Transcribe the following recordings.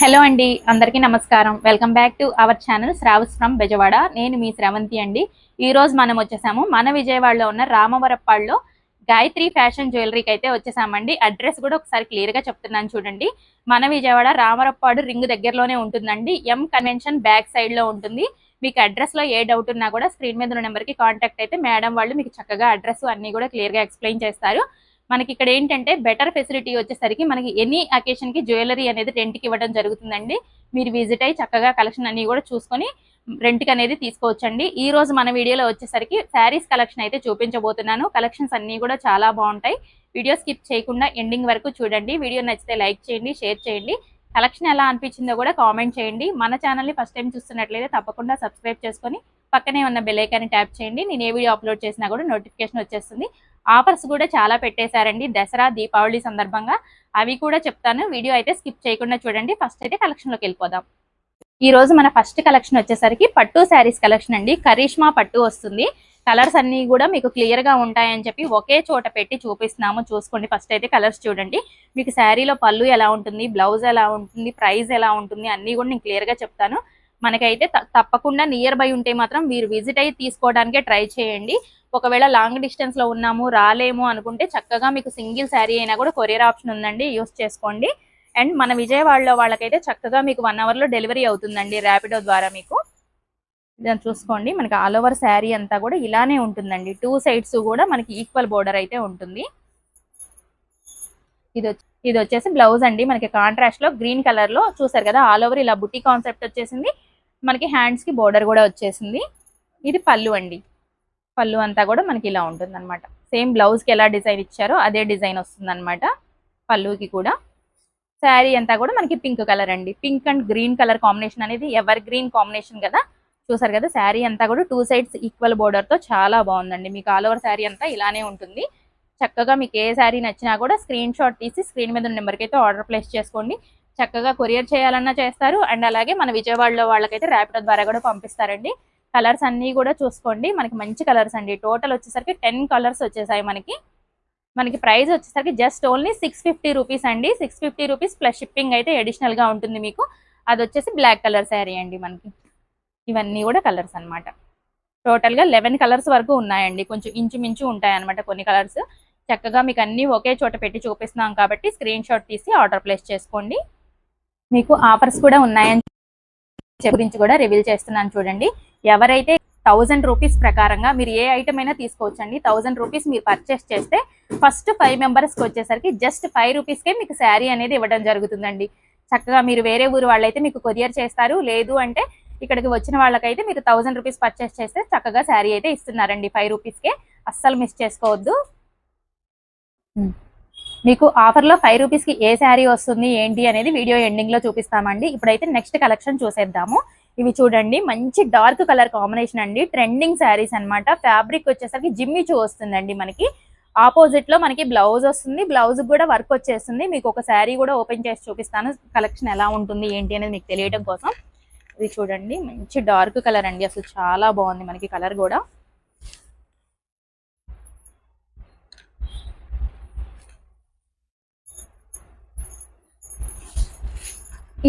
Hello అండి అందరికీ నమస్కారం. Welcome back to our channel Sravas from Bezawada. నేను మీ శ్రవంతి అండి. ఈ రోజు మనం వచ్చేసాము. మన విజయవాడలో ఉన్న రామవరప్పాడులో గాయత్రి ఫ్యాషన్ జ్యువెలరీకి అయితే వచ్చేసామండి. అడ్రస్ కూడా ఒకసారి క్లియర్గా చెప్తున్నాను చూడండి. మన విజయవాడ రామవరప్పాడు రింగ్ దగ్గరలోనే ఉంటుందండి. ఎం కన్వెన్షన్ బ్యాక్ సైడ్లో ఉంటుంది. మీకు అడ్రస్లో ఏ డౌట్ ఉన్నా కూడా స్క్రీన్ మీద ఉన్న నెంబర్కి కాంటాక్ట్ అయితే మేడం వాళ్ళు మీకు చక్కగా అడ్రస్ అన్ని కూడా క్లియర్గా ఎక్స్ప్లెయిన్ చేస్తారు. మనకి ఇక్కడ ఏంటంటే బెటర్ ఫెసిలిటీ వచ్చేసరికి మనకి ఎనీ అకేషన్కి జ్యువెలరీ అనేది రెంట్కి ఇవ్వడం జరుగుతుందండి. మీరు విజిట్ అయ్యి చక్కగా కలెక్షన్ అన్ని కూడా చూసుకొని రెంట్కి అనేది తీసుకోవచ్చండి. ఈ రోజు మన వీడియోలో వచ్చేసరికి శారీస్ కలెక్షన్ అయితే చూపించబోతున్నాను. కలెక్షన్స్ అన్ని కూడా చాలా బాగుంటాయి. వీడియో స్కిప్ చేయకుండా ఎండింగ్ వరకు చూడండి. వీడియో నచ్చితే లైక్ చేయండి షేర్ చేయండి. కలెక్షన్ ఎలా అనిపించిందో కూడా కామెంట్ చేయండి. మన ఛానల్ని ఫస్ట్ టైం చూస్తున్నట్లయితే తప్పకుండా సబ్స్క్రైబ్ చేసుకొని పక్కనే ఉన్న బెల్లైకాన్ని ట్యాప్ చేయండి. నేను ఏ వీడియో అప్లోడ్ చేసినా కూడా నోటిఫికేషన్ వచ్చేస్తుంది. ఆఫర్స్ కూడా చాలా పెట్టేశారండి. దసరా దీపావళి సందర్భంగా అవి కూడా చెప్తాను. వీడియో అయితే స్కిప్ చేయకుండా చూడండి. ఫస్ట్ అయితే కలెక్షన్లోకి వెళ్ళిపోదాం. ఈ రోజు మన ఫస్ట్ కలెక్షన్ వచ్చేసరికి పట్టు శారీస్ కలెక్షన్ అండి. కరీష్మా పట్టు వస్తుంది. కలర్స్ అన్నీ కూడా మీకు క్లియర్గా ఉంటాయని చెప్పి ఒకే చోట పెట్టి చూపిస్తున్నాము. చూసుకోండి. ఫస్ట్ అయితే కలర్స్ చూడండి. మీకు శారీలో పళ్ళు ఎలా ఉంటుంది బ్లౌజ్ ఎలా ఉంటుంది ప్రైస్ ఎలా ఉంటుంది అన్నీ కూడా నేను క్లియర్గా చెప్తాను. మనకైతే తప్పకుండా నియర్ బై ఉంటే మాత్రం మీరు విజిట్ అయ్యి తీసుకోవడానికే ట్రై చేయండి. ఒకవేళ లాంగ్ డిస్టెన్స్లో ఉన్నాము రాలేము అనుకుంటే చక్కగా మీకు సింగిల్ శారీ అయినా కూడా కొరియర్ ఆప్షన్ ఉందండి. యూస్ చేసుకోండి. అండ్ మన విజయవాడలో వాళ్ళకైతే చక్కగా మీకు వన్ అవర్లో డెలివరీ అవుతుందండి ర్యాపిడో ద్వారా మీకు. దాన్ని చూసుకోండి. మనకి ఆల్ ఓవర్ శారీ అంతా కూడా ఇలానే ఉంటుందండి. టూ సైడ్స్ కూడా మనకి ఈక్వల్ బోర్డర్ అయితే ఉంటుంది. ఇది ఇది వచ్చేసి బ్లౌజ్ అండి. మనకి కాంట్రాస్ట్లో గ్రీన్ కలర్లో చూసారు కదా ఆల్ ఓవర్ ఇలా బుట్టి కాన్సెప్ట్ వచ్చేసింది. మనకి హ్యాండ్స్కి బోర్డర్ కూడా వచ్చేసింది. ఇది పళ్ళు అండి. పళ్ళు అంతా కూడా మనకి ఇలా ఉంటుంది అనమాట సేమ్ బ్లౌజ్కి ఎలా డిజైన్ ఇచ్చారో అదే డిజైన్ వస్తుంది అనమాట పళ్ళుకి కూడా. శారీ అంతా కూడా మనకి పింక్ కలర్ అండి. Pink and green colour combination అనేది ఎవర్ గ్రీన్ కాంబినేషన్ కదా. చూసారు కదా శారీ అంతా కూడా టూ సైడ్స్ ఈక్వల్ బోర్డర్తో చాలా బాగుందండి. మీకు ఆల్ ఓవర్ శారీ అంతా ఇలానే ఉంటుంది. చక్కగా మీకు ఏ శారీ నచ్చినా కూడా స్క్రీన్ షాట్ తీసి స్క్రీన్ మీద ఉన్న నెంబర్కి అయితే ఆర్డర్ ప్లేస్ చేసుకోండి. చక్కగా కొరియర్ చేయాలన్నా చేస్తారు. అండ్ అలాగే మన విజయవాడలో వాళ్ళకైతే ర్యాపిడో ద్వారా కూడా పంపిస్తారండి. కలర్స్ అన్నీ కూడా చూసుకోండి. మనకి మంచి కలర్స్ అండి. టోటల్ వచ్చేసరికి టెన్ కలర్స్ వచ్చేసాయి మనకి. మనకి ప్రైస్ వచ్చేసరికి just only six fifty rupees అండి. Six fifty rupees plus shipping అయితే అడిషనల్గా ఉంటుంది మీకు. అది వచ్చేసి బ్లాక్ కలర్ శారీ అండి మనకి. ఇవన్నీ కూడా కలర్స్ అన్నమాట. టోటల్గా లెవెన్ కలర్స్ వరకు ఉన్నాయండి. కొంచెం ఇంచుమించు ఉంటాయన్నమాట కొన్ని కలర్స్. చక్కగా మీకు అన్ని ఒకే చోట పెట్టి చూపిస్తున్నాం కాబట్టి స్క్రీన్ షాట్ తీసి ఆర్డర్ ప్లేస్ చేసుకోండి. మీకు ఆఫర్స్ కూడా ఉన్నాయని గురించి కూడా రివీల్ చేస్తున్నాను చూడండి. ఎవరైతే థౌజండ్ రూపీస్ ప్రకారంగా మీరు ఏ ఐటమ్ అయినా తీసుకోవచ్చండి. థౌజండ్ రూపీస్ మీరు పర్చేస్ చేస్తే ఫస్ట్ ఫైవ్ మెంబర్స్కి వచ్చేసరికి జస్ట్ ఫైవ్ రూపీస్కే మీకు శారీ అనేది ఇవ్వడం జరుగుతుందండి. చక్కగా మీరు వేరే ఊరు వాళ్ళైతే మీకు కొరియర్ చేస్తారు. లేదు అంటే ఇక్కడికి వచ్చిన వాళ్ళకైతే మీరు థౌజండ్ రూపీస్ పర్చేస్ చేస్తే చక్కగా శారీ అయితే ఇస్తున్నారండి. ఫైవ్ రూపీస్కే. అస్సలు మిస్ చేసుకోవద్దు. మీకు ఆఫర్లో ఫైవ్ రూపీస్కి ఏ శారీ వస్తుంది ఏంటి అనేది వీడియో ఎండింగ్లో చూపిస్తామండి. ఇప్పుడైతే నెక్స్ట్ కలెక్షన్ చూసేద్దాము. ఇవి చూడండి మంచి డార్క్ కలర్ కాంబినేషన్ అండి. ట్రెండింగ్ శారీస్ అన్నమాట. ఫ్యాబ్రిక్ వచ్చేసరికి జిమ్మిచూ వస్తుందండి మనకి. ఆపోజిట్లో మనకి బ్లౌజ్ వస్తుంది. బ్లౌజ్ కూడా వర్క్ వచ్చేస్తుంది. మీకు ఒక శారీ కూడా ఓపెన్ చేసి చూపిస్తాను. కలెక్షన్ ఎలా ఉంటుంది ఏంటి అనేది మీకు తెలియడం కోసం. ఇది చూడండి. మంచి డార్క్ కలర్ అండి. అసలు చాలా బాగుంది మనకి కలర్ కూడా.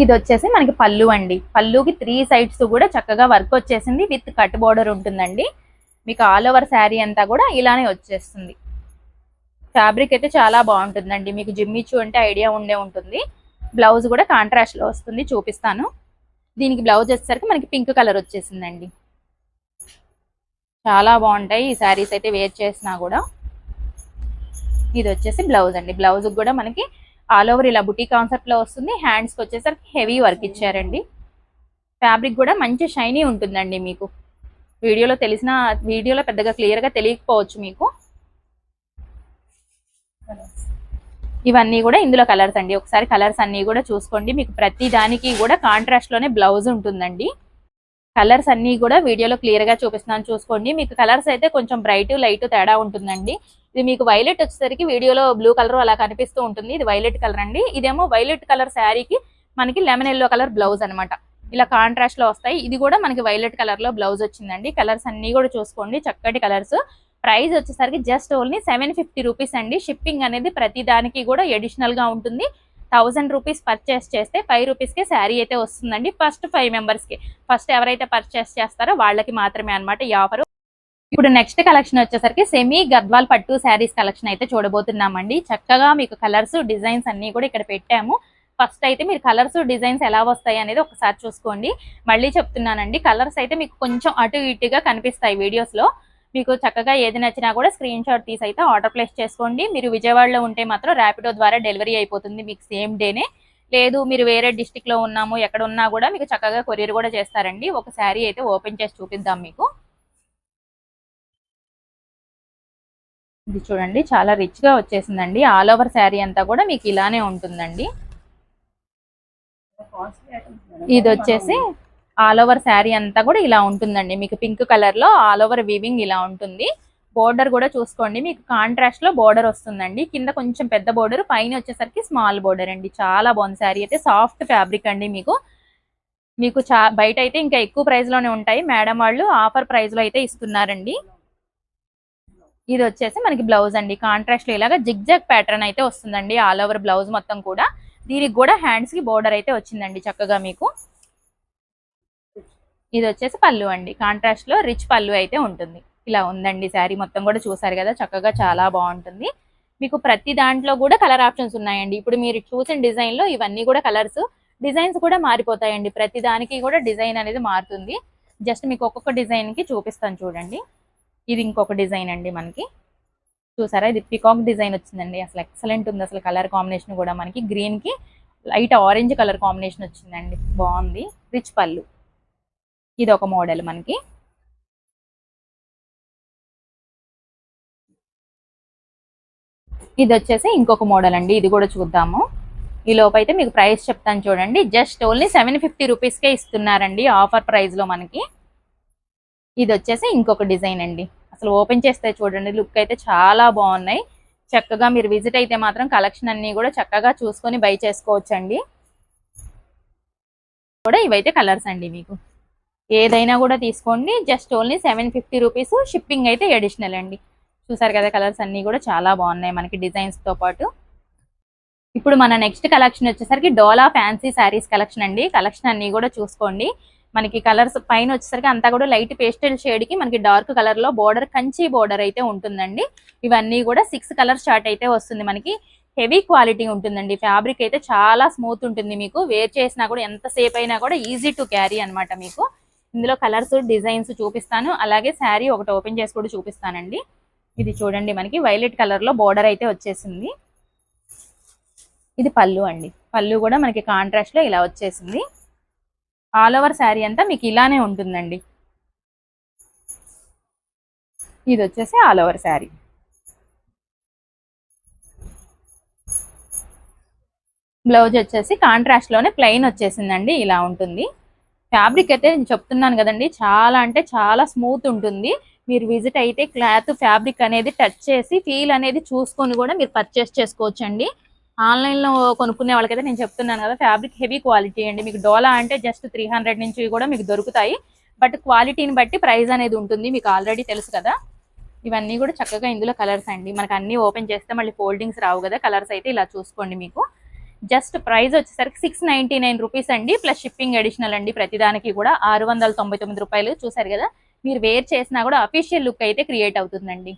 ఇది వచ్చేసి మనకి పళ్ళు అండి. పళ్ళుకి త్రీ సైడ్స్ కూడా చక్కగా వర్క్ వచ్చేసింది. విత్ కట్ బోర్డర్ ఉంటుందండి. మీకు ఆల్ ఓవర్ శారీ అంతా కూడా ఇలానే వచ్చేస్తుంది. ఫ్యాబ్రిక్ అయితే చాలా బాగుంటుందండి. మీకు జిమ్మిచ్చు అంటే ఐడియా ఉండే ఉంటుంది. బ్లౌజ్ కూడా కాంట్రాస్ట్లో వస్తుంది. చూపిస్తాను. దీనికి బ్లౌజ్ వచ్చేసరికి మనకి పింక్ కలర్ వచ్చేసిందండి. చాలా బాగుంటాయి. ఈ శారీస్ అయితే వేర్ చేసినా కూడా. ఇది వచ్చేసి బ్లౌజ్ అండి. బ్లౌజ్ కూడా మనకి ఆల్ ఓవర్ ఇలా బుటీ కాన్సెప్ట్లో వస్తుంది. హ్యాండ్స్కి వచ్చేసరికి హెవీ వర్క్ ఇచ్చారండి. ఫ్యాబ్రిక్ కూడా మంచి షైనీ ఉంటుందండి మీకు. వీడియోలో తెలిసిన వీడియోలో పెద్దగా క్లియర్గా తెలియకపోవచ్చు మీకు. ఇవన్నీ కూడా ఇందులో కలర్స్ అండి. ఒకసారి కలర్స్ అన్ని కూడా చూసుకోండి. మీకు ప్రతి దానికి కూడా కాంట్రాస్ట్లోనే బ్లౌజ్ ఉంటుందండి. కలర్స్ అన్ని కూడా వీడియోలో క్లియర్గా చూపిస్తున్నాను. చూసుకోండి. మీకు కలర్స్ అయితే కొంచెం బ్రైట్ లైట్ తేడా ఉంటుందండి. ఇది మీకు వైలెట్ వచ్చేసరికి వీడియోలో బ్లూ కలర్ అలా కనిపిస్తూ ఉంటుంది. ఇది వైలెట్ కలర్ అండి. ఇదేమో వైలెట్ కలర్ శారీకి మనకి లెమన్ ఎల్లో కలర్ బ్లౌజ్ అన్నమాట. ఇలా కాంట్రాస్ట్లో వస్తాయి. ఇది కూడా మనకి వైలెట్ కలర్లో బ్లౌజ్ వచ్చిందండి. కలర్స్ అన్ని కూడా చూసుకోండి. చక్కటి కలర్స్. ప్రైస్ వచ్చేసరికి just only seven fifty rupees అండి. షిప్పింగ్ అనేది ప్రతి దానికి కూడా అడిషనల్గా ఉంటుంది. థౌజండ్ రూపీస్ పర్చేస్ చేస్తే ఫైవ్ రూపీస్కి శారీ అయితే వస్తుందండి. ఫస్ట్ ఫైవ్ మెంబర్స్కి ఫస్ట్ ఎవరైతే పర్చేస్ చేస్తారో వాళ్ళకి మాత్రమే అన్నమాట ఈ ఆఫర్. ఇప్పుడు నెక్స్ట్ కలెక్షన్ వచ్చేసరికి సెమీ గద్వాల్ పట్టు శారీస్ కలెక్షన్ అయితే చూడబోతున్నామండి. చక్కగా మీకు కలర్స్ డిజైన్స్ అన్ని కూడా ఇక్కడ పెట్టాము. ఫస్ట్ అయితే మీరు కలర్స్ డిజైన్స్ ఎలా వస్తాయి అనేది ఒకసారి చూసుకోండి. మళ్ళీ చెప్తున్నానండి. కలర్స్ అయితే మీకు కొంచెం అటు ఇటుగా కనిపిస్తాయి వీడియోస్లో మీకు చక్కగా ఏది నచ్చినా కూడా స్క్రీన్ షాట్ తీసి అయితే ఆర్డర్ ప్లేస్ చేసుకోండి. మీరు విజయవాడలో ఉంటే మాత్రం ర్యాపిడో ద్వారా డెలివరీ అయిపోతుంది మీకు సేమ్ డేనే లేదు మీరు వేరే డిస్టిక్లో ఉన్నాము ఎక్కడ ఉన్నా కూడా మీకు చక్కగా కొరియర్ కూడా చేస్తారండి. ఒక శారీ అయితే ఓపెన్ చేసి చూపిద్దాం మీకు. ఇది చూడండి చాలా రిచ్గా వచ్చేసిందండి. ఆల్ ఓవర్ శారీ అంతా కూడా మీకు ఇలానే ఉంటుందండి. ఇది వచ్చేసి ఆల్ ఓవర్ శారీ అంతా కూడా ఇలా ఉంటుందండి. మీకు పింక్ కలర్లో ఆల్ ఓవర్ వీవింగ్ ఇలా ఉంటుంది. బోర్డర్ కూడా చూసుకోండి. మీకు కాంట్రాస్ట్లో బోర్డర్ వస్తుందండి. కింద కొంచెం పెద్ద బోర్డర్ పైన వచ్చేసరికి స్మాల్ బోర్డర్ అండి. చాలా బాగుంది శారీ. అయితే సాఫ్ట్ ఫ్యాబ్రిక్ అండి మీకు. మీకు చా బయట అయితే ఇంకా ఎక్కువ ప్రైస్లోనే ఉంటాయి. మేడం వాళ్ళు ఆఫర్ ప్రైస్లో అయితే ఇస్తున్నారండి. ఇది వచ్చేసి మనకి బ్లౌజ్ అండి. కాంట్రాస్ట్లో ఇలాగ ఇలాగా జిగ్జాగ్ ప్యాటర్న్ అయితే వస్తుందండి. ఆల్ ఓవర్ బ్లౌజ్ మొత్తం కూడా. దీనికి కూడా హ్యాండ్స్కి బోర్డర్ అయితే వచ్చిందండి చక్కగా మీకు. ఇది వచ్చేసి పళ్ళు అండి. కాంట్రాస్ట్లో రిచ్ పళ్ళు అయితే ఉంటుంది. ఇలా ఉందండి శారీ మొత్తం కూడా చూసారు కదా చక్కగా చాలా బాగుంటుంది. మీకు ప్రతి దాంట్లో కూడా కలర్ ఆప్షన్స్ ఉన్నాయండి. ఇప్పుడు మీరు చూసిన డిజైన్లో ఇవన్నీ కూడా కలర్స్ డిజైన్స్ కూడా మారిపోతాయండి. ప్రతి దానికి కూడా డిజైన్ అనేది మారుతుంది. జస్ట్ మీకు ఒక్కొక్క డిజైన్కి చూపిస్తాను చూడండి. ఇది ఇంకొక డిజైన్ అండి మనకి. చూసారా? ఇది పికాక్ డిజైన్ వచ్చిందండి. అసలు ఎక్సలెంట్ ఉంది. అసలు కలర్ కాంబినేషన్ కూడా మనకి. గ్రీన్కి లైట్ ఆరెంజ్ కలర్ కాంబినేషన్ వచ్చిందండి. బాగుంది. రిచ్ పళ్ళు. ఇది ఒక మోడల్ మనకి. ఇది వచ్చేసి ఇంకొక మోడల్ అండి. ఇది కూడా చూద్దాము. ఈ లోపైతే మీకు ప్రైస్ చెప్తాను చూడండి. జస్ట్ ఓన్లీ సెవెన్ ఫిఫ్టీ రూపీస్కే ఇస్తున్నారండి ఆఫర్ ప్రైస్లో మనకి. ఇది వచ్చేసి ఇంకొక డిజైన్ అండి. అసలు ఓపెన్ చేస్తే చూడండి లుక్ అయితే చాలా బాగున్నాయి. చక్కగా మీరు విజిట్ అయితే మాత్రం కలెక్షన్ అన్నీ కూడా చక్కగా చూసుకొని బై చేసుకోవచ్చండి. కూడా ఇవైతే కలర్స్ అండి మీకు. ఏదైనా కూడా తీసుకోండి. Just only seven fifty rupees shipping అయితే అడిషనల్ అండి. చూసారు కదా కలర్స్ అన్ని కూడా చాలా బాగున్నాయి మనకి డిజైన్స్తో పాటు. ఇప్పుడు మన నెక్స్ట్ కలెక్షన్ వచ్చేసరికి డోలా ఫ్యాన్సీ శారీస్ కలెక్షన్ అండి. కలెక్షన్ అన్ని కూడా చూసుకోండి. మనకి కలర్స్ పైన వచ్చేసరికి అంతా కూడా లైట్ పేస్టల్ షేడ్కి మనకి డార్క్ కలర్లో బోర్డర్ కంచి బోర్డర్ అయితే ఉంటుందండి. ఇవన్నీ కూడా సిక్స్ కలర్ షార్ట్ అయితే వస్తుంది మనకి. హెవీ క్వాలిటీ ఉంటుందండి. ఫ్యాబ్రిక్ అయితే చాలా స్మూత్ ఉంటుంది మీకు. వేర్ చేసినా కూడా ఎంత సేపు అయినా కూడా ఈజీ టు క్యారీ అన్నమాట మీకు. ఇందులో కలర్స్ డిజైన్స్ చూపిస్తాను. అలాగే శారీ ఒకటి ఓపెన్ చేసి కూడా చూపిస్తానండి. ఇది చూడండి మనకి. వైలెట్ కలర్లో బోర్డర్ అయితే వచ్చేసింది. ఇది పళ్ళు అండి. పళ్ళు కూడా మనకి కాంట్రాస్ట్లో ఇలా వచ్చేసింది. ఆల్ ఓవర్ శారీ అంతా మీకు ఇలానే ఉంటుందండి. ఇది వచ్చేసి ఆల్ ఓవర్ శారీ. బ్లౌజ్ వచ్చేసి కాంట్రాస్ట్లోనే ప్లెయిన్ వచ్చేసిందండి. ఇలా ఉంటుంది. ఫ్యాబ్రిక్ అయితే నేను చెప్తున్నాను కదండి చాలా అంటే చాలా స్మూత్ ఉంటుంది. మీరు విజిట్ అయితే క్లాత్ ఫ్యాబ్రిక్ అనేది టచ్ చేసి ఫీల్ అనేది చూసుకొని కూడా మీరు పర్చేస్ చేసుకోవచ్చండి. ఆన్లైన్లో కొనుక్కునే వాళ్ళకైతే నేను చెప్తున్నాను కదా ఫ్యాబ్రిక్ హెవీ క్వాలిటీ అండి. మీకు డోలా అంటే జస్ట్ త్రీ హండ్రెడ్ నుంచి కూడా మీకు దొరుకుతాయి. బట్ క్వాలిటీని బట్టి ప్రైస్ అనేది ఉంటుంది మీకు ఆల్రెడీ తెలుసు కదా. ఇవన్నీ కూడా చక్కగా ఇందులో కలర్స్ అండి. మనకు అన్ని ఓపెన్ చేస్తే మళ్ళీ ఫోల్డింగ్స్ రావు కదా కలర్స్ అయితే ఇలా చూసుకోండి మీకు. జస్ట్ ప్రైస్ వచ్చేసరికి సిక్స్ నైంటీ నైన్ రూపీస్ అండి. ప్లస్ షిప్పింగ్ అడిషనల్ అండి. ప్రతిదానికి కూడా ఆరు వందల తొంభై తొమ్మిది రూపాయలు చూసారు కదా. మీరు వేర్ చేసినా కూడా అఫీషియల్ లుక్ అయితే క్రియేట్ అవుతుందండి.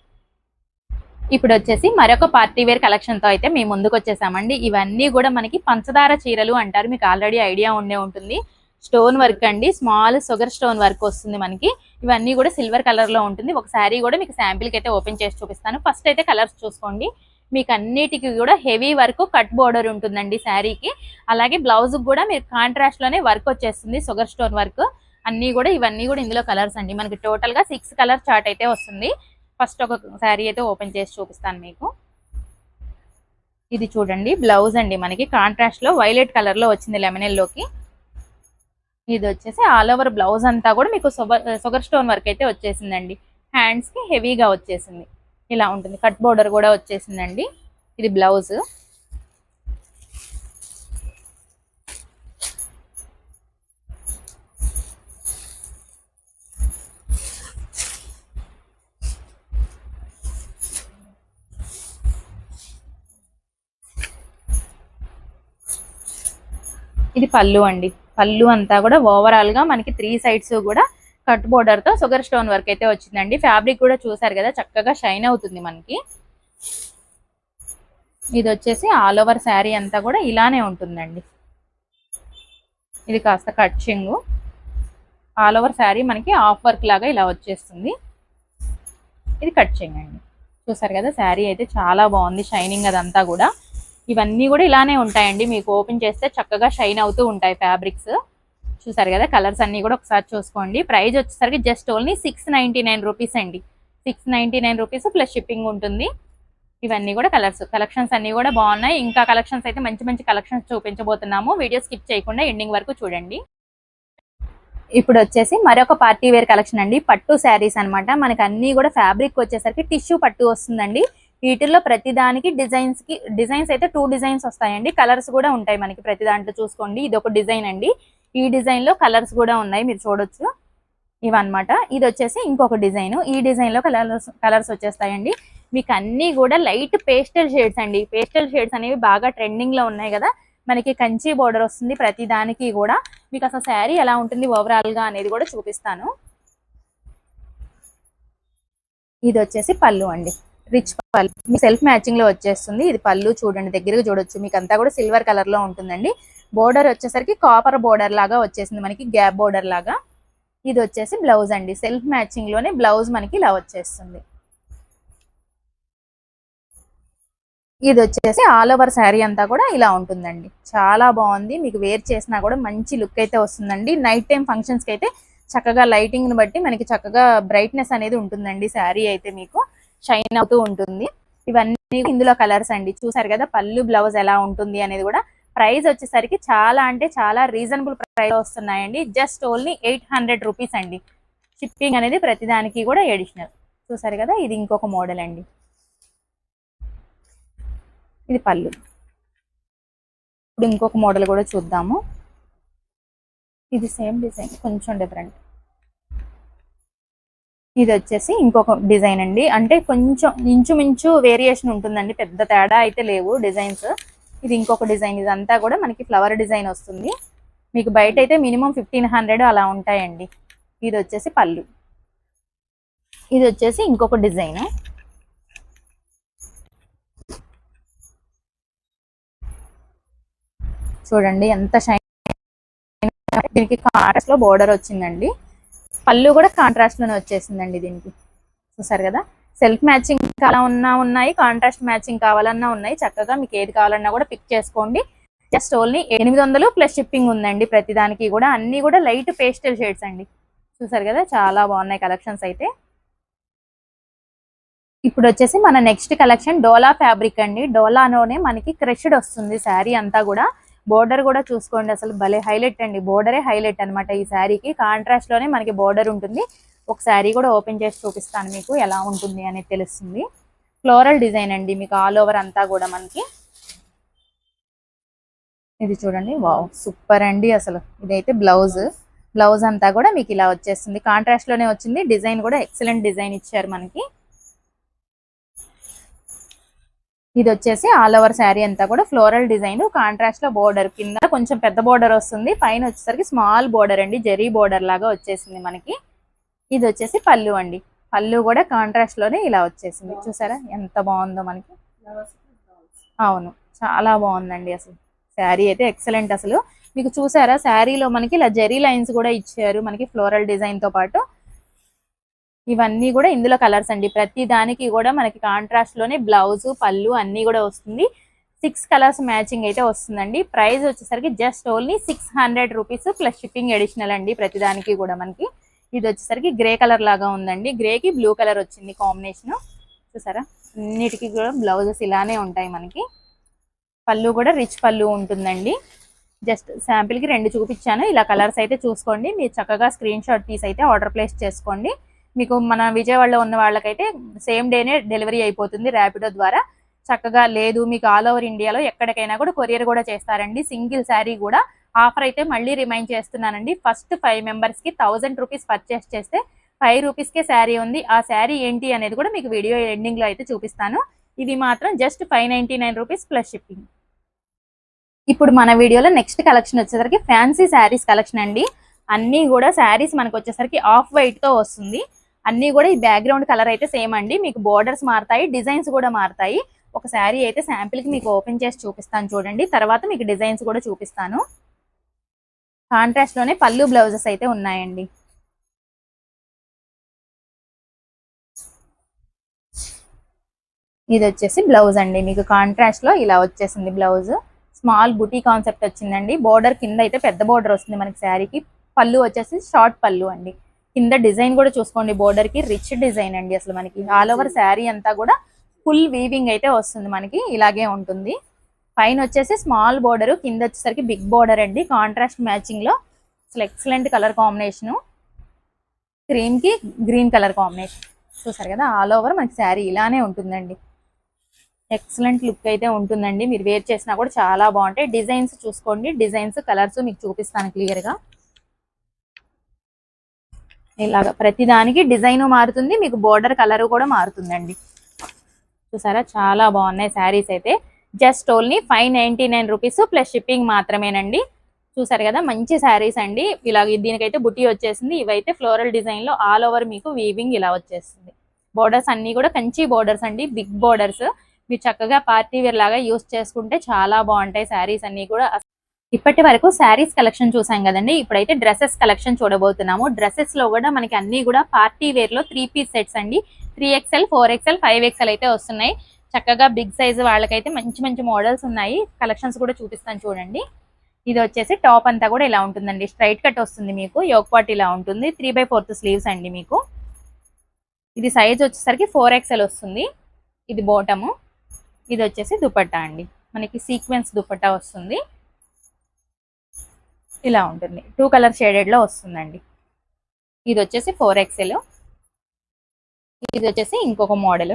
ఇప్పుడు వచ్చేసి మరొక పార్టీ వేర్ కలెక్షన్తో అయితే మేము ముందుకు వచ్చేసామండి. ఇవన్నీ కూడా మనకి పంచదార చీరలు అంటారు. మీకు ఆల్రెడీ ఐడియా ఉండే ఉంటుంది. స్టోన్ వర్క్ అండి. స్మాల్ షుగర్ స్టోన్ వర్క్ వస్తుంది మనకి. ఇవన్నీ కూడా సిల్వర్ కలర్లో ఉంటుంది. ఒక శారీ కూడా మీకు శాంపిల్కి అయితే ఓపెన్ చేసి చూపిస్తాను. ఫస్ట్ అయితే కలర్స్ చూసుకోండి. మీకు అన్నిటికీ కూడా హెవీ వర్క్ కట్ బోర్డర్ ఉంటుందండి శారీకి. అలాగే బ్లౌజ్ కూడా మీరు కాంట్రాస్ట్లోనే వర్క్ వచ్చేస్తుంది షుగర్ స్టోన్ వర్క్. అన్నీ కూడా ఇవన్నీ కూడా ఇందులో కలర్స్ అండి. మనకి టోటల్గా సిక్స్ కలర్ చార్ట్ అయితే వస్తుంది. ఫస్ట్ ఒక శారీ అయితే ఓపెన్ చేసి చూపిస్తాను మీకు. ఇది చూడండి బ్లౌజ్ అండి మనకి. కాంట్రాస్ట్లో వైలెట్ కలర్లో వచ్చింది లెమనెల్లోకి ఇది వచ్చేసి ఆల్ ఓవర్ బ్లౌజ్ అంతా కూడా మీకు షుగర్ స్టోన్ వర్క్ అయితే వచ్చేసిందండి. హ్యాండ్స్కి హెవీగా వచ్చేసింది. ఇలా ఉంటుంది. కట్ బోర్డర్ కూడా వచ్చేసిందండి. ఇది బ్లౌజ్ ఇది పళ్ళు అండి. పళ్ళు అంతా కూడా ఓవరాల్గా మనకి త్రీ సైడ్స్ కూడా కట్ బోర్డర్తో షుగర్ స్టోన్ వర్క్ అయితే వచ్చిందండి. ఫ్యాబ్రిక్ కూడా చూసారు కదా చక్కగా షైన్ అవుతుంది మనకి. ఇది వచ్చేసి ఆల్ ఓవర్ శారీ అంతా కూడా ఇలానే ఉంటుందండి. ఇది కాస్త కట్చింగ్. ఆల్ ఓవర్ శారీ మనకి ఆఫ్ వర్క్ లాగా ఇలా వచ్చేస్తుంది. ఇది కట్చింగ్ అండి చూసారు కదా శారీ అయితే చాలా బాగుంది షైనింగ్ అదంతా కూడా. ఇవన్నీ కూడా ఇలానే ఉంటాయండి మీకు ఓపెన్ చేస్తే చక్కగా షైన్ అవుతూ ఉంటాయి ఫ్యాబ్రిక్స్. చూసారు కదా కలర్స్ అన్ని కూడా ఒకసారి చూసుకోండి. ప్రైజ్ వచ్చేసరికి just only six ninety nine rupees అండి. Six ninety nine rupees plus shipping ఉంటుంది. ఇవన్నీ కూడా కలర్స్ కలెక్షన్స్ అన్ని కూడా బాగున్నాయి. ఇంకా కలెక్షన్స్ అయితే మంచి మంచి కలెక్షన్స్ చూపించబోతున్నాము. వీడియో స్కిప్ చేయకుండా ఎండింగ్ వరకు చూడండి. ఇప్పుడు వచ్చేసి మరొక పార్టీ వేర్ కలెక్షన్ అండి. పట్టు శారీస్ అన్నమాట. మనకి అన్ని కూడా ఫ్యాబ్రిక్ వచ్చేసరికి టిష్యూ పట్టు వస్తుందండి. వీటిల్లో ప్రతి దానికి డిజైన్స్కి డిజైన్స్ అయితే టూ డిజైన్స్ వస్తాయండి. కలర్స్ కూడా ఉంటాయి మనకి ప్రతి దాంట్లో చూసుకోండి. ఇది ఒక డిజైన్ అండి. ఈ డిజైన్లో కలర్స్ కూడా ఉన్నాయి మీరు చూడొచ్చు. ఇవన్నమాట. ఇది వచ్చేసి ఇంకొక డిజైన్. ఈ డిజైన్లో కలర్స్ కలర్స్ వచ్చేస్తాయండి. మీకు అన్ని కూడా లైట్ పేస్టల్ షేడ్స్ అండి. పేస్టల్ షేడ్స్ అనేవి బాగా ట్రెండింగ్లో ఉన్నాయి కదా. మనకి కంచి బోర్డర్ వస్తుంది ప్రతి దానికి కూడా. మీకు అసలు శారీ ఎలా ఉంటుంది ఓవరాల్గా అనేది కూడా చూపిస్తాను. ఇది వచ్చేసి పళ్ళు అండి. రిచ్ పళ్ళు. మీ సెల్ఫ్ మ్యాచింగ్లో వచ్చేస్తుంది. ఇది పళ్ళు చూడండి దగ్గరగా చూడొచ్చు. మీకు అంతా కూడా సిల్వర్ కలర్లో ఉంటుందండి. బోర్డర్ వచ్చేసరికి కాపర్ బోర్డర్ లాగా వచ్చేసింది మనకి గ్యాప్ బోర్డర్ లాగా. ఇది వచ్చేసి బ్లౌజ్ అండి. సెల్ఫ్ మ్యాచింగ్లోనే బ్లౌజ్ మనకి ఇలా వచ్చేస్తుంది. ఇది వచ్చేసి ఆల్ ఓవర్ శారీ అంతా కూడా ఇలా ఉంటుందండి. చాలా బాగుంది. మీకు వేర్ చేసినా కూడా మంచి లుక్ అయితే వస్తుందండి. నైట్ టైం ఫంక్షన్స్కి అయితే చక్కగా లైటింగ్ని బట్టి మనకి చక్కగా బ్రైట్నెస్ అనేది ఉంటుందండి శారీ అయితే మీకు. షైన్ అవుతూ ఉంటుంది. ఇవన్నీ ఇందులో కలర్స్ అండి. చూసారు కదా పళ్ళు బ్లౌజ్ ఎలా ఉంటుంది అనేది కూడా ప్రైస్ వచ్చేసరికి చాలా అంటే చాలా రీజనబుల్ ప్రైస్ వస్తున్నాయండి. Just only eight hundred rupees అండి. షిప్పింగ్ అనేది ప్రతిదానికి కూడా ఎడిషనల్. చూసారు కదా ఇది ఇంకొక మోడల్ అండి. ఇది పళ్ళు. ఇప్పుడు ఇంకొక మోడల్ కూడా చూద్దాము. ఇది సేమ్ డిజైన్ కొంచెం డిఫరెంట్. ఇది వచ్చేసి ఇంకొక డిజైన్ అండి. అంటే కొంచెం ఇంచుమించు వేరియేషన్ ఉంటుందండి పెద్ద తేడా అయితే లేవు డిజైన్స్. ఇది ఇంకొక డిజైన్. ఇదంతా కూడా మనకి ఫ్లవర్ డిజైన్ వస్తుంది. మీకు బయట అయితే మినిమం ఫిఫ్టీన్ హండ్రెడ్ అలా ఉంటాయండి. ఇది వచ్చేసి పళ్ళు. ఇది వచ్చేసి ఇంకొక డిజైన్. చూడండి ఎంత షైన్ దీనికి కాంట్రాస్ట్లో బోర్డర్ వచ్చిందండి. పళ్ళు కూడా కాంట్రాస్ట్లోనే వచ్చేసిందండి దీనికి. చూసారు కదా? సెల్ఫ్ మ్యాచింగ్ అలా ఉన్నా ఉన్నాయి కాంట్రాస్ట్ మ్యాచింగ్ కావాలన్నా ఉన్నాయి. చక్కగా మీకు ఏది కావాలన్నా కూడా పిక్ చేసుకోండి. జస్ట్ ఓన్లీ ఎనిమిది వందలు ప్లస్ షిప్పింగ్ ఉందండి ప్రతి దానికి కూడా. అన్ని కూడా లైట్ పేస్టల్ షేడ్స్ అండి. చూసారు కదా చాలా బాగున్నాయి కలెక్షన్స్ అయితే. ఇప్పుడు వచ్చేసి మన నెక్స్ట్ కలెక్షన్ డోలా ఫ్యాబ్రిక్ అండి. డోలాలోనే మనకి క్రష్డ్ వస్తుంది శారీ అంతా కూడా. బోర్డర్ కూడా చూసుకోండి అసలు భలే హైలైట్ అండి. బోర్డరే హైలైట్ అన్నమాట ఈ శారీకి. కాంట్రాస్ట్లోనే మనకి బోర్డర్ ఉంటుంది. ఒక శారీ కూడా ఓపెన్ చేసి చూపిస్తాను మీకు ఎలా ఉంటుంది అనేది తెలుస్తుంది. ఫ్లోరల్ డిజైన్ అండి మీకు ఆల్ ఓవర్ అంతా కూడా మనకి. ఇది చూడండి వావ్ సూపర్ అండి అసలు. ఇదైతే బ్లౌజ్ బ్లౌజ్ అంతా కూడా మీకు ఇలా వచ్చేస్తుంది. కాంట్రాస్ట్లోనే వచ్చింది డిజైన్ కూడా ఎక్సలెంట్ డిజైన్ ఇచ్చారు మనకి. ఇది వచ్చేసి ఆల్ ఓవర్ శారీ అంతా కూడా ఫ్లోరల్ డిజైన్ కాంట్రాస్ట్లో బోర్డర్ కింద కొంచెం పెద్ద బోర్డర్ వస్తుంది. పైన వచ్చేసరికి స్మాల్ బోర్డర్ అండి జరీ బోర్డర్ లాగా వచ్చేసింది మనకి. ఇది వచ్చేసి పళ్ళు అండి. పళ్ళు కూడా కాంట్రాస్ట్లోనే ఇలా వచ్చేసింది. చూసారా? ఎంత బాగుందో మనకి. అవును. చాలా బాగుందండి అసలు. శారీ అయితే ఎక్సలెంట్ అసలు. మీకు చూసారా? శారీలో మనకి ఇలా జెరీ లైన్స్ కూడా ఇచ్చారు. మనకి ఫ్లోరల్ డిజైన్తో పాటు. ఇవన్నీ కూడా ఇందులో కలర్స్ అండి. ప్రతి దానికి కూడా మనకి కాంట్రాస్ట్లోనే బ్లౌజ్ పళ్ళు అన్ని కూడా వస్తుంది. సిక్స్ కలర్స్ మ్యాచింగ్ అయితే వస్తుందండి. ప్రైస్ వచ్చేసరికి just only six hundred rupees plus shipping additional అండి ప్రతి దానికి కూడా మనకి. ఇది వచ్చేసరికి గ్రే కలర్ లాగా ఉందండి. గ్రేకి బ్లూ కలర్ వచ్చింది కాంబినేషన్ చూసారా? అన్నిటికీ కూడా బ్లౌజెస్ ఇలానే ఉంటాయి మనకి. పళ్ళు కూడా రిచ్ పళ్ళు ఉంటుందండి. జస్ట్ శాంపిల్కి రెండు చూపించాను. ఇలా కలర్స్ అయితే చూసుకోండి. మీరు చక్కగా స్క్రీన్ షాట్ తీసి అయితే ఆర్డర్ ప్లేస్ చేసుకోండి. మీకు మన విజయవాడలో ఉన్న వాళ్ళకైతే సేమ్ డేనే డెలివరీ అయిపోతుంది ర్యాపిడో ద్వారా. చక్కగా లేదు మీకు ఆల్ ఓవర్ ఇండియాలో ఎక్కడికైనా కూడా కొరియర్ కూడా చేస్తారండి. సింగిల్ శారీ కూడా ఆఫర్ అయితే మళ్ళీ రిమైండ్ చేస్తున్నానండి. ఫస్ట్ ఫైవ్ మెంబర్స్కి కి థౌసండ్ రూపీస్ పర్చేస్ చేస్తే ఫైవ్ రూపీస్కే శారీ ఉంది. ఆ శారీ ఏంటి అనేది కూడా మీకు వీడియో ఎండింగ్లో అయితే చూపిస్తాను. ఇది మాత్రం just five ninety nine rupees plus shipping. ఇప్పుడు మన వీడియోలో నెక్స్ట్ కలెక్షన్ వచ్చేసరికి ఫ్యాన్సీ శారీస్ కలెక్షన్ అండి. అన్నీ కూడా శారీస్ మనకు వచ్చేసరికి ఆఫ్ వైట్తో వస్తుంది. అన్నీ కూడా ఈ బ్యాక్గ్రౌండ్ కలర్ అయితే సేమ్ అండి. మీకు బోర్డర్స్ మారుతాయి డిజైన్స్ కూడా మారుతాయి. ఒక శారీ అయితే శాంపిల్కి మీకు ఓపెన్ చేసి చూపిస్తాను చూడండి. తర్వాత మీకు డిజైన్స్ కూడా చూపిస్తాను. కాంట్రాస్ట్లోనే పళ్ళు బ్లౌజెస్ అయితే ఉన్నాయండి. ఇది వచ్చేసి బ్లౌజ్ అండి. మీకు కాంట్రాస్ట్లో ఇలా వచ్చేసింది బ్లౌజ్. స్మాల్ బుటీ కాన్సెప్ట్ వచ్చిందండి. బోర్డర్ కింద అయితే పెద్ద బోర్డర్ వస్తుంది మనకి శారీకి పళ్ళు వచ్చేసి షార్ట్ పళ్ళు అండి. కింద డిజైన్ కూడా చూసుకోండి. బోర్డర్కి రిచ్ డిజైన్ అండి అసలు మనకి. ఆల్ ఓవర్ శారీ అంతా కూడా ఫుల్ వీవింగ్ అయితే వస్తుంది మనకి. ఇలాగే ఉంటుంది. పైన వచ్చేసి స్మాల్ బోర్డర్ కింద వచ్చేసరికి బిగ్ బోర్డర్ అండి. కాంట్రాస్ట్ మ్యాచింగ్లో. అసలు ఎక్సలెంట్ కలర్ కాంబినేషన్. క్రీమ్కి గ్రీన్ కలర్ కాంబినేషన్. చూసారు కదా ఆల్ ఓవర్ మనకి శారీ ఇలానే ఉంటుందండి. ఎక్సలెంట్ లుక్ అయితే ఉంటుందండి. మీరు వేర్ చేసినా కూడా చాలా బాగుంటాయి. డిజైన్స్ చూసుకోండి. డిజైన్స్ కలర్స్ మీకు చూపిస్తాను క్లియర్గా. ఇలాగా ప్రతి దానికి డిజైన్ మారుతుంది. మీకు బోర్డర్ కలర్ కూడా మారుతుందండి. చూసారా? చాలా బాగున్నాయి శారీస్ అయితే. Just only five ninety nine rupees plus shipping మాత్రమేనండి. చూసారు కదా మంచి శారీస్ అండి. ఇలా దీనికైతే బుట్టి వచ్చేసింది. ఇవైతే ఫ్లోరల్ డిజైన్లో ఆల్ ఓవర్ మీకు వీవింగ్ ఇలా వచ్చేసింది. బోర్డర్స్ అన్ని కూడా కంచి బోర్డర్స్ అండి. బిగ్ బోర్డర్స్ మీరు చక్కగా పార్టీ వేర్ లాగా యూస్ చేసుకుంటే చాలా బాగుంటాయి శారీస్ అన్ని కూడా. ఇప్పటి వరకు శారీస్ కలెక్షన్ చూసాం కదండి. ఇప్పుడైతే డ్రెస్సెస్ కలెక్షన్ చూడబోతున్నాము. డ్రెస్సెస్లో కూడా మనకి అన్ని కూడా పార్టీ వేర్లో త్రీ పీస్ సెట్స్ అండి. Three XL four XL five XL అయితే వస్తున్నాయి. చక్కగా బిగ్ సైజ్ వాళ్ళకైతే మంచి మంచి మోడల్స్ ఉన్నాయి. కలెక్షన్స్ కూడా చూపిస్తాను చూడండి. ఇది వచ్చేసి టాప్ అంతా కూడా ఇలా ఉంటుందండి. స్ట్రైట్ కట్ వస్తుంది మీకు. యోగ్ పాట్ ఇలా ఉంటుంది. త్రీ బై ఫోర్త్ స్లీవ్స్ అండి మీకు. ఇది సైజ్ వచ్చేసరికి ఫోర్ ఎక్స్ఎల్ వస్తుంది. ఇది బోటము. ఇది వచ్చేసి దుపట్టా అండి. మనకి సీక్వెన్స్ దుపట్టా వస్తుంది. ఇలా ఉంటుంది. టూ కలర్ షేడెడ్లో వస్తుందండి. ఇది వచ్చేసి ఫోర్ ఎక్స్ఎల్. ఇది వచ్చేసి ఇంకొక మోడల్.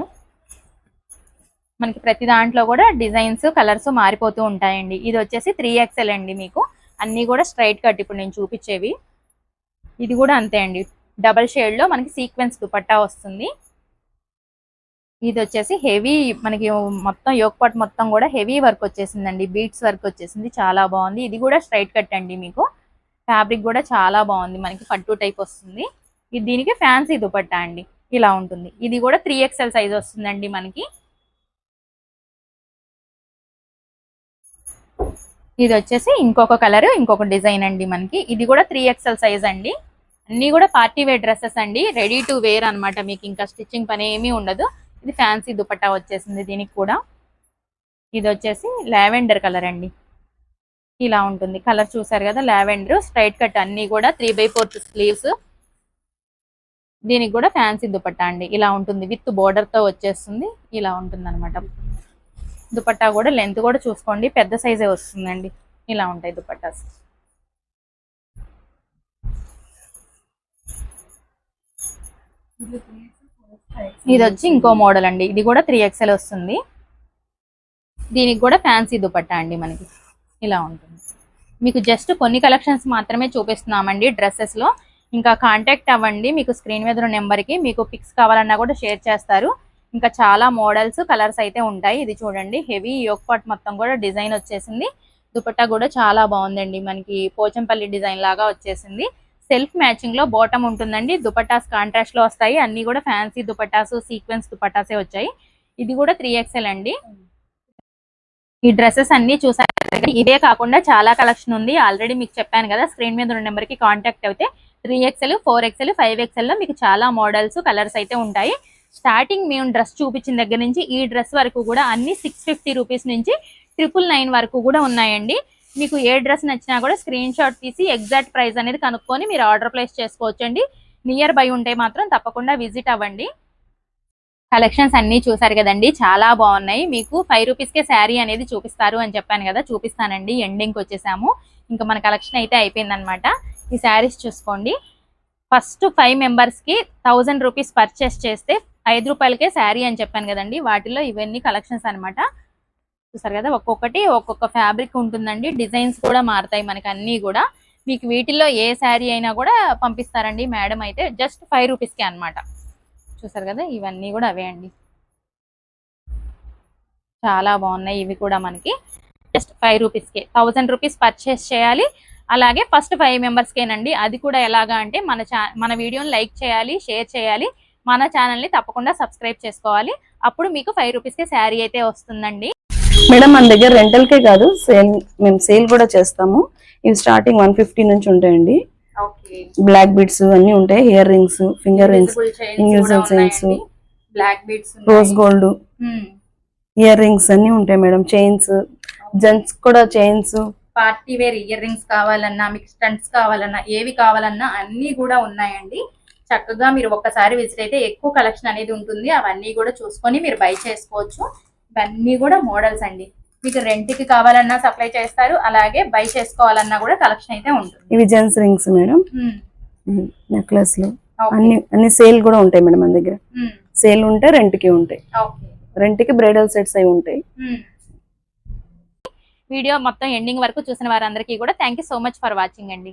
మనకి ప్రతి దాంట్లో కూడా డిజైన్స్ కలర్స్ మారిపోతూ ఉంటాయండి. ఇది వచ్చేసి త్రీ ఎక్స్ఎల్ అండి మీకు. అన్ని కూడా స్ట్రైట్ కట్ ఇప్పుడు నేను చూపించేవి. ఇది కూడా అంతే అండి. డబల్ షేడ్లో మనకి సీక్వెన్స్ దుపట్టా వస్తుంది. ఇది వచ్చేసి హెవీ మనకి మొత్తం యోగపాట్ మొత్తం కూడా హెవీ వర్క్ వచ్చేసిందండి. బీట్స్ వర్క్ వచ్చేసింది. చాలా బాగుంది. ఇది కూడా స్ట్రైట్ కట్ అండి మీకు. ఫ్యాబ్రిక్ కూడా చాలా బాగుంది. మనకి పట్టు టైప్ వస్తుంది. ఇది దీనికి ఫ్యాన్సీ దుపట్టా అండి. ఇలా ఉంటుంది. ఇది కూడా త్రీ ఎక్స్ఎల్ సైజ్ వస్తుందండి మనకి. ఇది వచ్చేసి ఇంకొక కలర్ ఇంకొక డిజైన్ అండి మనకి. ఇది కూడా త్రీ ఎక్స్ఎల్ సైజ్ అండి. అన్ని కూడా పార్టీ వేర్ డ్రెస్సెస్ అండి. రెడీ టు వేర్ అన్నమాట మీకు. ఇంకా స్టిచ్చింగ్ పని ఏమీ ఉండదు. ఇది ఫ్యాన్సీ దుపట్టా వచ్చేసింది దీనికి కూడా. ఇది వచ్చేసి లావెండర్ కలర్ అండి. ఇలా ఉంటుంది. కలర్ చూసారు కదా లావెండర్ స్ట్రైట్ కట్ అన్ని కూడా త్రీ బై ఫోర్త్ స్లీవ్స్ దీనికి కూడా ఫ్యాన్సీ దుపట్టా అండి. ఇలా ఉంటుంది. విత్ బోర్డర్తో వచ్చేస్తుంది. ఇలా ఉంటుంది అనమాట దుపట్టా కూడా లెంత్ కూడా చూసుకోండి. పెద్ద సైజే వస్తుందండి. ఇలా ఉంటాయి దుపట్టాస్. ఇది వచ్చి ఇంకో మోడల్ అండి. ఇది కూడా త్రీ ఎక్స్ఎల్ వస్తుంది. దీనికి కూడా ఫ్యాన్సీ దుపట్టా అండి మనకి. ఇలా ఉంటుంది. మీకు జస్ట్ కొన్ని కలెక్షన్స్ మాత్రమే చూపిస్తున్నామండి డ్రెస్సెస్లో. ఇంకా కాంటాక్ట్ అవ్వండి. మీకు స్క్రీన్ మీద ఉన్న నెంబర్కి మీకు పిక్స్ కావాలన్నా కూడా షేర్ చేస్తారు. ఇంకా చాలా మోడల్స్ కలర్స్ అయితే ఉంటాయి. ఇది చూడండి హెవీ యోక్ పాట్ మొత్తం కూడా డిజైన్ వచ్చేసింది. దుపట్టా కూడా చాలా బాగుందండి. మనకి పోచంపల్లి డిజైన్ లాగా వచ్చేసింది. సెల్ఫ్ మ్యాచింగ్లో బాటమ్ ఉంటుందండి. దుపట్టాస్ కాంట్రాస్ట్లో వస్తాయి. అన్ని కూడా ఫ్యాన్సీ దుపట్టాస్ సీక్వెన్స్ దుపట్టాసే వచ్చాయి. ఇది కూడా త్రీ ఎక్స్ఎల్ అండి. ఈ డ్రెస్సెస్ అన్ని చూసారు ఇదే కాకుండా చాలా కలెక్షన్ ఉంది. ఆల్రెడీ మీకు చెప్పాను కదా స్క్రీన్ మీద ఉన్న నెంబర్కి కాంటాక్ట్ అయితే three XL four XL five ఎక్స్ఎల్లో మీకు చాలా మోడల్స్ కలర్స్ అయితే ఉంటాయి. స్టార్టింగ్ మేము డ్రెస్ చూపించిన దగ్గర నుంచి ఈ డ్రెస్ వరకు కూడా అన్ని సిక్స్ ఫిఫ్టీ రూపీస్ నుంచి ట్రిపుల్ నైన్ వరకు కూడా ఉన్నాయండి. మీకు ఏ డ్రెస్ నచ్చినా కూడా స్క్రీన్ షాట్ తీసి ఎగ్జాక్ట్ ప్రైస్ అనేది కనుక్కొని మీరు ఆర్డర్ ప్లేస్ చేసుకోవచ్చు అండి నియర్ బై ఉంటే మాత్రం తప్పకుండా విజిట్ అవ్వండి. కలెక్షన్స్ అన్ని చూసారు కదండి చాలా బాగున్నాయి. మీకు ఫైవ్ రూపీస్కే శారీ అనేది చూపిస్తారు అని చెప్పాను కదా చూపిస్తానండి. ఎండింగ్కి వచ్చేసాము. ఇంకా మన కలెక్షన్ అయితే అయిపోయిందనమాట ఈ శారీస్ చూసుకోండి. ఫస్ట్ ఫైవ్ మెంబర్స్కి థౌజండ్ రూపీస్ పర్చేస్ చేస్తే ఐదు రూపాయలకే శారీ అని చెప్పాను కదండి. వాటిలో ఇవన్నీ కలెక్షన్స్ అనమాట చూసారు కదా ఒక్కొక్కటి ఒక్కొక్క ఫ్యాబ్రిక్ ఉంటుందండి. డిజైన్స్ కూడా మారుతాయి మనకి అన్ని కూడా. మీకు వీటిల్లో ఏ శారీ అయినా కూడా పంపిస్తారండి. మేడం అయితే జస్ట్ ఫైవ్ రూపీస్కే అన్నమాట. చూసారు కదా ఇవన్నీ కూడా అవే అండి. చాలా బాగున్నాయి ఇవి కూడా మనకి. జస్ట్ ఫైవ్ రూపీస్కే. థౌజండ్ రూపీస్ పర్చేస్ చేయాలి. అలాగే ఫస్ట్ ఫైవ్ మెంబర్స్కేనండి. అది కూడా ఎలాగా అంటే మన మన వీడియోని లైక్ చేయాలి షేర్ చేయాలి. మన ఛానల్ని తప్పకుండా సబ్స్క్రైబ్ చేసుకోవాలి. అప్పుడు మీకు ఫైవ్ రూపీస్కే శారీ అయితే వస్తుందండి. మేడం మన దగ్గర రెంటల్ కే కాదు సేల్ మేము సేల్ కూడా చేస్తాము. ఇవి స్టార్టింగ్ వన్ ఫిఫ్టీ నుంచి ఉంటాయండి. బ్లాక్ బీడ్స్ అన్ని ఉంటాయి ear rings finger rings Invisible chains. Black beads rose gold ear rings అన్ని ఉంటాయి మేడం చైన్స్ జెంట్స్ కూడా chains party wear ear rings కావాలన్నా మీకు స్టంట్స్ కావాలన్నా ఏవి కావాలన్నా అన్ని కూడా ఉన్నాయండి. చక్కగా మీరు ఒక్కసారి విజిట్ అయితే ఎక్కువ కలెక్షన్ అనేది ఉంటుంది. అవన్నీ కూడా చూసుకొని మీరు బై చేసుకోవచ్చు. ఇవన్నీ కూడా మోడల్స్ అండి. మీకు రెంట్కి కావాలన్నా సప్లై చేస్తారు. అలాగే బై చేసుకోవాలన్నా కూడా కలెక్షన్ అయితే ఉంటుంది. ఇవి జెంట్స్ రింగ్స్ మేడం. నెక్లెస్లు. అన్ని అన్ని సేల్ కూడా ఉంటాయి మేడం మన దగ్గర. సేల్ ఉంటే రెంట్కి ఉంటాయి. రెంట్కి బ్రైడల్ సెట్స్ అవి ఉంటాయి. వీడియో మొత్తం ఎండింగ్ వరకు చూసిన వారందరికీ కూడా thank you so much for watching అండి.